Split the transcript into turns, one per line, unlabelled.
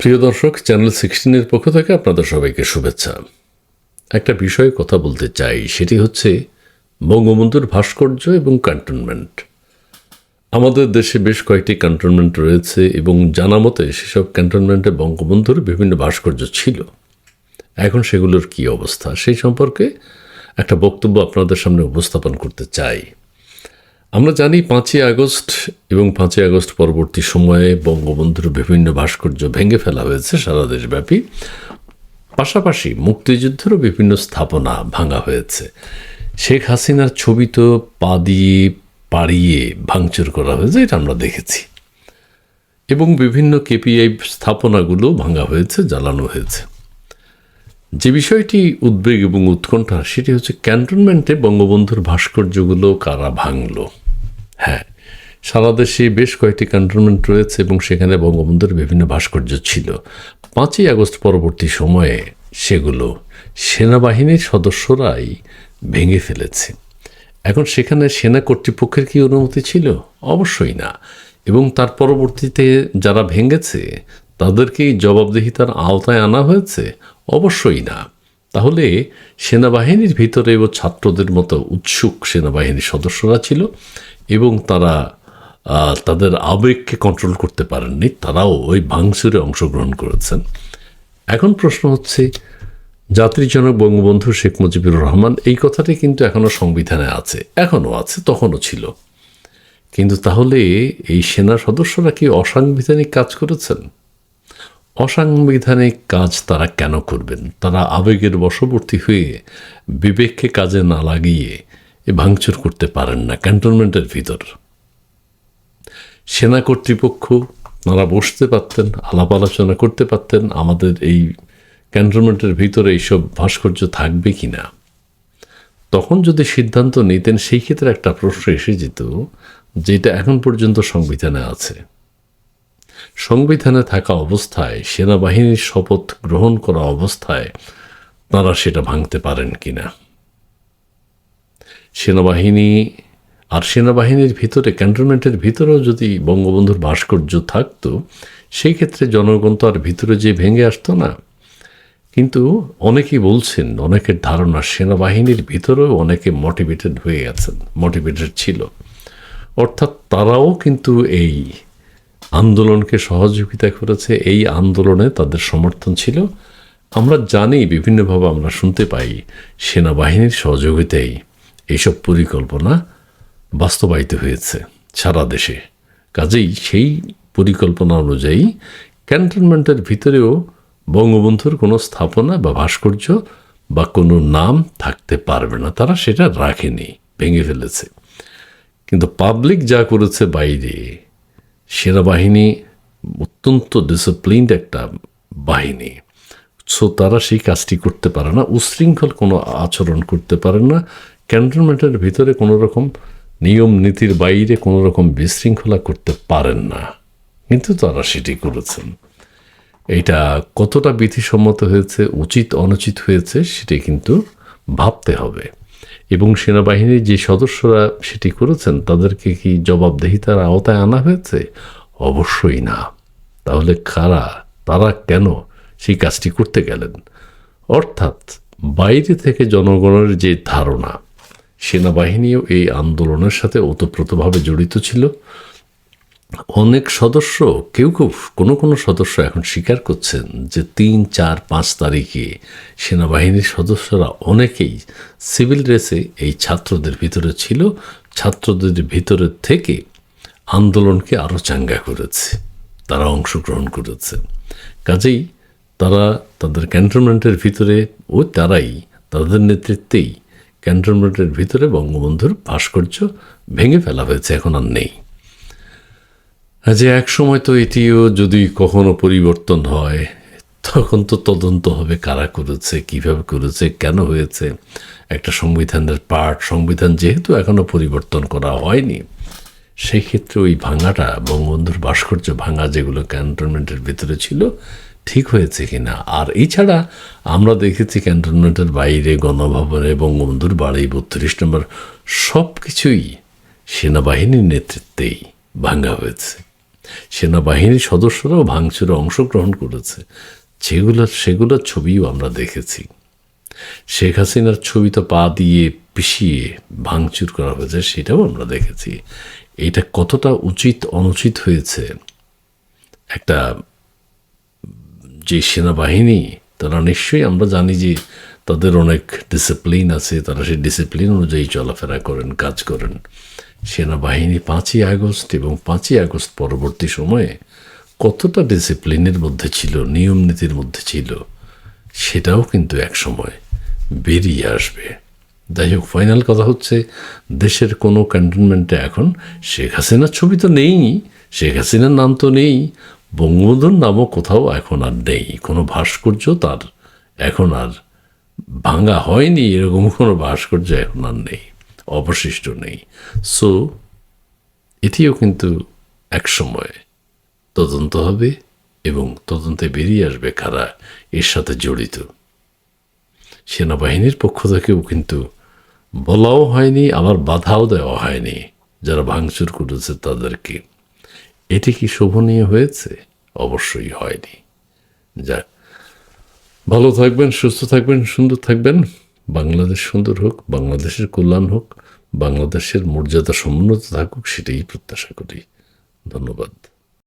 প্রিয় দর্শক চ্যানেল সিক্সটিনের পক্ষ থেকে আপনাদের সবাইকে শুভেচ্ছা। একটা বিষয়ে কথা বলতে চাই, সেটি হচ্ছে বঙ্গবন্ধুর ভাস্কর্য এবং ক্যান্টনমেন্ট আমাদের দেশে বেশ কয়েকটি ক্যান্টনমেন্ট রয়েছে এবং জানা মতে সেসব ক্যান্টনমেন্টে বঙ্গবন্ধুর বিভিন্ন ভাস্কর্য ছিল। এখন সেগুলোর কি অবস্থা, সেই সম্পর্কে একটা বক্তব্য আপনাদের সামনে উপস্থাপন করতে চাই। আমরা জানি পাঁচই আগস্ট এবং পাঁচই আগস্ট পরবর্তী সময়ে বঙ্গবন্ধুর বিভিন্ন ভাস্কর্য ভেঙে ফেলা হয়েছে সারা দেশব্যাপী। পাশাপাশি মুক্তিযুদ্ধেরও বিভিন্ন স্থাপনা ভাঙা হয়েছে। শেখ হাসিনার ছবি তো পা দিয়ে পাড়িয়ে ভাঙচুর করা হয়েছে, এটা আমরা দেখেছি। এবং বিভিন্ন কেপিআই স্থাপনাগুলো ভাঙা হয়েছে, জ্বালানো হয়েছে। যে বিষয়টি উদ্বেগ এবং উৎকণ্ঠা, সেটি হচ্ছে ক্যান্টনমেন্টে বঙ্গবন্ধুর ভাস্কর্যগুলো কারা ভাঙলো? সারা দেশে বেশ কয়েকটি ক্যান্টনমেন্ট রয়েছে এবং সেখানে বঙ্গবন্ধুর বিভিন্ন ভাস্কর্য ছিল। পাঁচই আগস্ট পরবর্তী সময়ে সেগুলো সেনাবাহিনীর সদস্যরাই ভেঙে ফেলেছে। এখন সেখানে সেনা কর্তৃপক্ষের কি অনুমতি ছিল? অবশ্যই না। এবং তার পরবর্তীতে যারা ভেঙেছে, তাদেরকেই জবাবদিহিতার আওতায় আনা হয়েছে? অবশ্যই না। তাহলে সেনাবাহিনীর ভিতরে ও ছাত্রদের মতো উৎসুক সেনাবাহিনীর সদস্যরা ছিল এবং তারা তাদের আবেগকে কন্ট্রোল করতে পারেননি, তারাও ওই ভাঙচুরে অংশগ্রহণ করেছেন। এখন প্রশ্ন হচ্ছে জাতির জনক বঙ্গবন্ধু শেখ মুজিবুর রহমান, এই কথাটি কিন্তু এখনও সংবিধানে আছে এখনও আছে, তখনও ছিল। কিন্তু তাহলে এই সেনা সদস্যরা কি অসাংবিধানিক কাজ করেছেন? অসাংবিধানিক কাজ তারা কেন করবেন? তারা আবেগের বশবর্তী হয়ে বিবেককে কাজে না লাগিয়ে এ ভাঙচুর করতে পারেন না, ক্যান্টনমেন্টের ভিতর। সেনা কর্তৃপক্ষ তারা বসতে পারতেন, আলাপ আলোচনা করতে পারতেন, আমাদের এই ক্যান্টনমেন্টের ভিতরে এইসব ভাস্কর্য থাকবে কি না তখন যদি সিদ্ধান্ত নিতেন, সেই ক্ষেত্রে একটা প্রশ্ন এসে যেত, যেটা এখন পর্যন্ত সংবিধানে আছে। সংবিধানে থাকা অবস্থায়, সেনাবাহিনীর শপথ গ্রহণ করা অবস্থায় তারা সেটা ভাঙতে পারেন কিনা? সেনাবাহিনী আর সেনাবাহিনীর ভিতরে, ক্যান্টনমেন্টের ভিতরেও যদি বঙ্গবন্ধুর ভাস্কর্য থাকতো সেই ক্ষেত্রে জনগণ তো আর ভিতরে যে ভেঙে আসতো না। কিন্তু অনেকেই বলছেন, অনেকের ধারণা সেনাবাহিনীর ভিতরেও অনেকে মোটিভেটেড হয়ে গেছেন মোটিভেটেড ছিল। অর্থাৎ তারাও কিন্তু এই আন্দোলনকে সহযোগিতা করেছে, এই আন্দোলনে তাদের সমর্থন ছিল। আমরা জানি, বিভিন্নভাবে আমরা শুনতে পাই, সেনাবাহিনীর সহযোগিতায় এইসব পরিকল্পনা বাস্তবায়িত হয়েছে সারা দেশে। কাজেই সেই পরিকল্পনা অনুযায়ী ক্যান্টনমেন্টের ভিতরেও বঙ্গবন্ধুর কোনো স্থাপনা বা ভাস্কর্য বা কোনো নাম থাকতে পারবে না। তারা সেটা রাখেনি, ভেঙে ফেলেছে। কিন্তু পাবলিক যা করেছে বাইরে, সেনাবাহিনী অত্যন্ত ডিসিপ্লিনড একটা বাহিনী। সো তারা সেই কাজটি করতে পারে না। উশৃঙ্খল কোনো আচরণ করতে পারে না। ক্যান্টনমেন্টের ভিতরে কোনো রকম নিয়ম নীতির বাইরে কোনো রকম বিশৃঙ্খলা করতে পারেন না। কিন্তু তারা সেটি করেছেন। এটা কতটা বিধিসম্মত হয়েছে, উচিত, অনুচিত হয়েছে, সেটি কিন্তু ভাবতে হবে। এবং সেনাবাহিনীর যে সদস্যরা সেটি করেছেন, তাদেরকে কি জবাবদেহিতার আওতায় আনা হয়েছে? অবশ্যই না। তাহলে কারা, তারা কেন সেই কাজটি করতে গেলেন? অর্থাৎ বাইরে থেকে জনগণের যে ধারণা সেনাবাহিনীও এই আন্দোলনের সাথে ওতপ্রোতভাবে জড়িত ছিল। অনেক সদস্য, কেউ কেউ কোনো কোনো সদস্য এখন স্বীকার করছেন যে তিন, চার, পাঁচ তারিখে সেনাবাহিনীর সদস্যরা অনেকেই সিভিল ড্রেসে এই ছাত্রদের ভিতরে ছিল। ছাত্রদের ভিতরে থেকে আন্দোলনকে আরও চাঙ্গা করেছে। তারা অংশগ্রহণ করেছে। কাজেই তারা তাদের ক্যান্টনমেন্টের ভিতরে ও তারাই তাদের নেতৃত্বেই ক্যান্টনমেন্টের ভিতরে বঙ্গবন্ধুর ভাস্কর্য ভেঙে ফেলা হয়েছে, এখন আর নেই। যে এক সময় তো এটিও যদি কখনো পরিবর্তন হয়, তখন তো তদন্ত হবে, কারা করেছে, কীভাবে করেছে, কেন হয়েছে। একটা সংবিধানের পার্ট সংবিধান যেহেতু এখনও পরিবর্তন করা হয়নি সেই ক্ষেত্রে ওই ভাঙাটা, বঙ্গবন্ধুর ভাস্কর্য ভাঙা যেগুলো ক্যান্টনমেন্টের ভিতরে ছিল ঠিক হয়েছে কিনা? আর এছাড়া আমরা দেখেছি ক্যান্টনমেন্টের বাইরে, গণভবনে, বঙ্গবন্ধুর বাড়ি, বত্রিশ নম্বর সব কিছুই সেনাবাহিনীর নেতৃত্বেই ভাঙা হয়েছে। সেনাবাহিনীর সদস্যরাও ভাঙচুরে অংশগ্রহণ করেছে। যেগুলো, সেগুলোর ছবিও আমরা দেখেছি। শেখ হাসিনার ছবি তো পা দিয়ে পিষিয়ে ভাঙচুর করা হয়েছে, সেটাও আমরা দেখেছি। এটা কতটা উচিত, অনুচিত হয়েছে? একটা যে সেনাবাহিনী, তারা নিশ্চয়ই আমরা জানি যে তাদের অনেক ডিসিপ্লিন আছে, তারা সেই ডিসিপ্লিন অনুযায়ী চলাফেরা করেন, কাজ করেন। সেনাবাহিনী পাঁচই আগস্ট এবং পাঁচই আগস্ট পরবর্তী সময়ে কতটা ডিসিপ্লিনের মধ্যে ছিল, নিয়ম নীতির মধ্যে ছিল, সেটাও কিন্তু এক সময় বেরিয়ে আসবে। যাই হোক ফাইনাল কথা হচ্ছে, দেশের কোনো ক্যান্টনমেন্টে এখন শেখ হাসিনার ছবি তো নেই, শেখ হাসিনার নাম তো নেই বঙ্গবন্ধুর নামও কোথাও এখন আর নেই। কোনো ভাস্কর্য তার এখন আর ভাঙা হয়নি। এরকম কোনো ভাস্কর্য এখন আর নেই। অবশিষ্ট নেই। সো এটিও কিন্তু এক সময় তদন্ত হবে এবং তদন্তে বেরিয়ে আসবে কারা এর সাথে জড়িত। সেনাবাহিনীর পক্ষ থেকেও কিন্তু বলাও হয়নি, আবার বাধাও দেওয়া হয়নি। যারা ভাঙচুর করেছে তাদেরকে। এটি কি শোভনীয় হয়েছে? অবশ্যই হয়নি। যাক ভালো থাকবেন, সুস্থ থাকবেন, সুন্দর থাকবেন। বাংলাদেশ সুন্দর হোক, বাংলাদেশের কল্যাণ হোক, বাংলাদেশের মর্যাদা সমুন্নত থাকুক, সেটাই প্রত্যাশা করি। ধন্যবাদ।